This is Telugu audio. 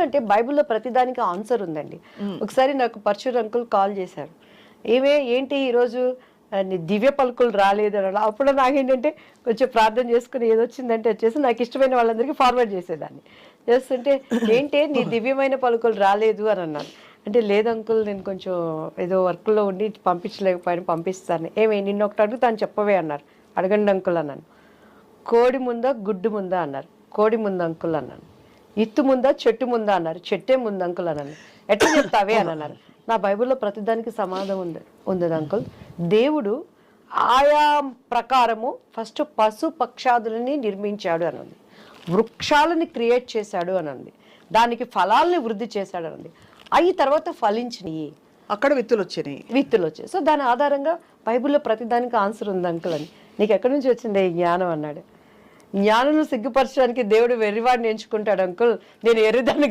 ఎందుకంటే బైబిల్లో ప్రతిదానికి ఆన్సర్ ఉందండి. ఒకసారి నాకు పరశుర్ అంకుల్ కాల్ చేశారు. ఏమే ఏంటి ఈరోజు దివ్య పలుకులు రాలేదు అని. అప్పుడు నాకేంటంటే కొంచెం ప్రార్థన చేసుకుని ఏదో వచ్చిందంటే వచ్చేసి నాకు ఇష్టమైన వాళ్ళందరికీ ఫార్వర్డ్ చేసేదాన్ని. చేస్తుంటే ఏంటి నీ దివ్యమైన పలుకులు రాలేదు అని అన్నాను. అంటే లేదు అంకుల్ నేను కొంచెం ఏదో వర్క్లో ఉండి పంపించలేకపోయాను పంపిస్తాను. ఏమే నిన్న ఒకటి అడుగుతాను చెప్పవే అన్నారు. అడగండి అంకుల్ అన్నాను. కోడి ముందా గుడ్డు ముందా అన్నారు. కోడి ముందు అంకుల్ అన్నాను. ఇత్తు ముందా చెట్టు ముందా అన్నారు. చెట్టే ముందు అంకుల్ అన్నాను ఎట్లా చెప్తావే అని అన్నారు. నా బైబిల్లో ప్రతిదానికి సమాధానం ఉంది ఉంది అంకుల్. దేవుడు ఆయా ప్రకారము ఫస్ట్ పశు పక్షాదులని నిర్మించాడు అని ఉంది. వృక్షాలని క్రియేట్ చేశాడు అని ఉంది. దానికి ఫలాల్ని వృద్ధి చేశాడు అని ఉంది. అవి తర్వాత ఫలించినవి అక్కడ విత్తులు వచ్చినాయి. విత్తులు వచ్చాయి. సో దాని ఆధారంగా బైబిల్లో ప్రతిదానికి ఆన్సర్ ఉంది అంకుల్ అని. నీకు ఎక్కడి నుంచి వచ్చింది ఈ జ్ఞానం అన్నాడు. జ్ఞానం సిగ్గుపరచడానికి దేవుడు వెర్రివాడిని ఎంచుకుంటాడు అంకుల్. నేను ఎర్రిదాన్ని